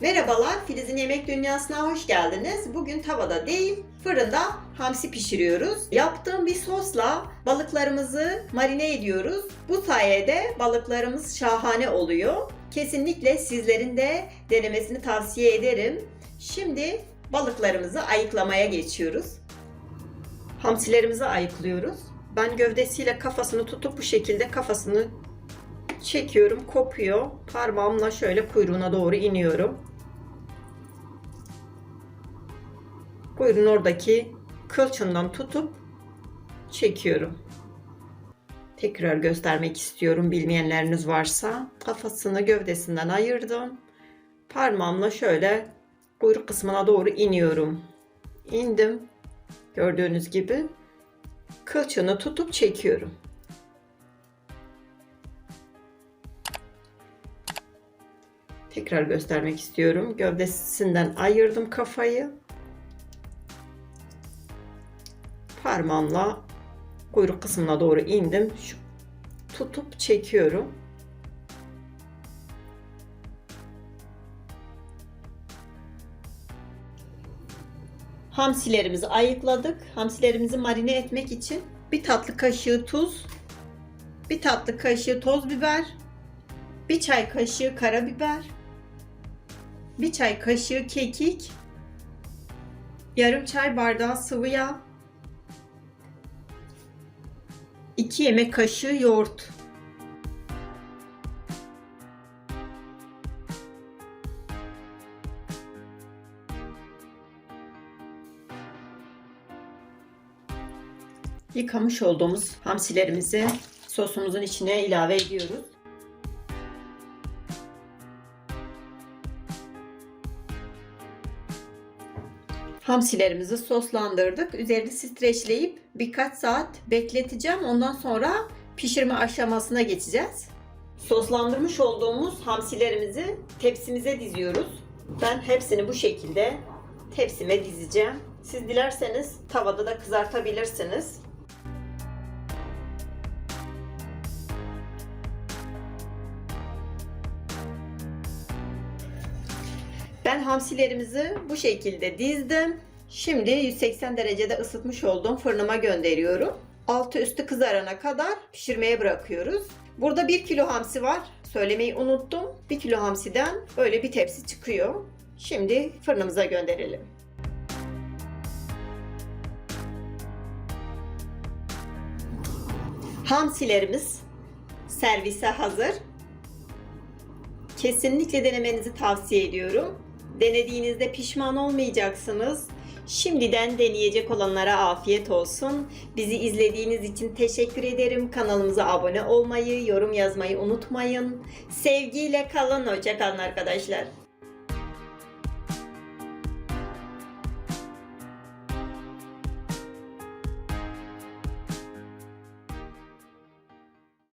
Merhabalar, Filiz'in Yemek Dünyası'na hoş geldiniz. Bugün tavada değil, fırında hamsi pişiriyoruz. Yaptığım bir sosla balıklarımızı marine ediyoruz. Bu sayede balıklarımız şahane oluyor. Kesinlikle sizlerin de denemesini tavsiye ederim. Şimdi balıklarımızı ayıklamaya geçiyoruz. Hamsilerimizi ayıklıyoruz. Ben gövdesiyle kafasını tutup bu şekilde kafasını çekiyorum, kopuyor. Parmağımla şöyle kuyruğuna doğru iniyorum. Kuyruğun oradaki kılçından tutup çekiyorum. Tekrar göstermek istiyorum bilmeyenleriniz varsa. Kafasını gövdesinden ayırdım. Parmağımla şöyle kuyruk kısmına doğru iniyorum. İndim. Gördüğünüz gibi kılçını tutup çekiyorum. Tekrar göstermek istiyorum. Gövdesinden ayırdım kafayı. Parmağımla kuyruk kısmına doğru indim. Şu tutup çekiyorum. Hamsilerimizi ayıkladık. Hamsilerimizi marine etmek için bir tatlı kaşığı tuz, bir tatlı kaşığı toz biber, bir çay kaşığı karabiber, bir çay kaşığı kekik, yarım çay bardağı sıvı yağ, 2 yemek kaşığı yoğurt. Yıkamış olduğumuz hamsilerimizi sosumuzun içine ilave ediyoruz. Hamsilerimizi soslandırdık. Üzerini streçleyip birkaç saat bekleteceğim. Ondan sonra pişirme aşamasına geçeceğiz. Soslandırmış olduğumuz hamsilerimizi tepsimize diziyoruz. Ben hepsini bu şekilde tepsime dizeceğim. Siz dilerseniz tavada da kızartabilirsiniz. Ben hamsilerimizi bu şekilde dizdim. Şimdi 180 derecede ısıtmış olduğum fırınıma gönderiyorum. Altı üstü kızarana kadar pişirmeye bırakıyoruz. Burada 1 kilo hamsi var. Söylemeyi unuttum. 1 kilo hamsiden böyle bir tepsi çıkıyor. Şimdi fırınımıza gönderelim. Hamsilerimiz servise hazır. Kesinlikle denemenizi tavsiye ediyorum. Denediğinizde pişman olmayacaksınız. Şimdiden deneyecek olanlara afiyet olsun. Bizi izlediğiniz için teşekkür ederim. Kanalımıza abone olmayı, yorum yazmayı unutmayın. Sevgiyle kalın. Hoşça kalın arkadaşlar.